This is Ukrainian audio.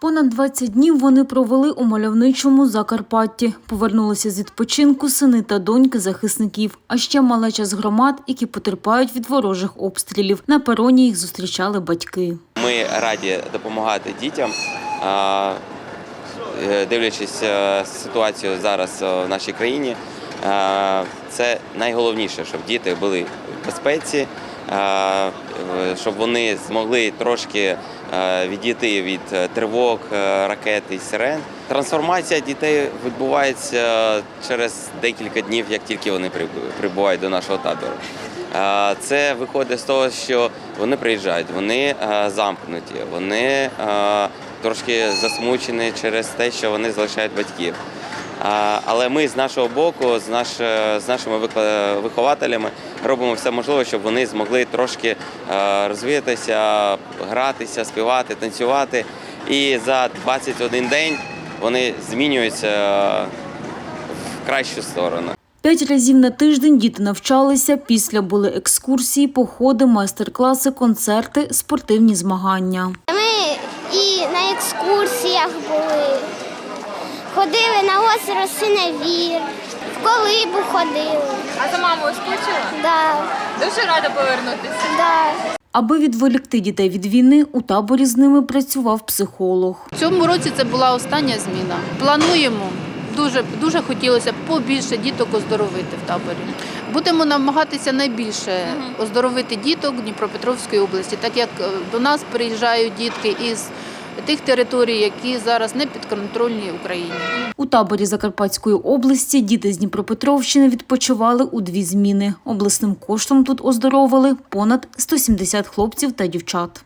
Понад 20 днів вони провели у мальовничому Закарпатті. Повернулися з відпочинку сини та доньки захисників, а ще малеча з громад, які потерпають від ворожих обстрілів. На пероні їх зустрічали батьки. Ми раді допомагати дітям. е, Дивлячись е, ситуацію зараз е, в нашій країні, це найголовніше, щоб діти були в безпеці, щоб вони змогли трошки відійти від е, тривог, е, ракет і сирен. Трансформація дітей відбувається через декілька днів, як тільки вони прибувають до нашого табору. Це виходить з того, що вони приїжджають, вони е, замкнуті, вони трошки засмучені через те, що вони залишають батьків. Е, Але ми з нашого боку, з, наш, з нашими вихователями робимо все можливе, щоб вони змогли трошки е, розвитися, гратися, співати, танцювати. І за 21 день вони змінюються е, в кращу сторону. П'ять разів на тиждень діти навчалися. Після були екскурсії, походи, майстер-класи, концерти, спортивні змагання. Ми і на екскурсіях були, ходили на озеро Синевір, в колибу ходили. А за мамою скучила? Да, Дуже рада повернутися. да. Аби відволікти дітей від війни, у таборі з ними працював психолог. В цьому році це була остання зміна. Плануємо. Дуже дуже хотілося б побільше діток оздоровити в таборі. Будемо намагатися найбільше оздоровити діток Дніпропетровської області, так як е, до нас приїжджають дітки із тих територій, які зараз не підконтрольні Україні. У таборі Закарпатської області діти з Дніпропетровщини відпочивали у дві зміни. Обласним коштом тут оздоровили понад 170 хлопців та дівчат.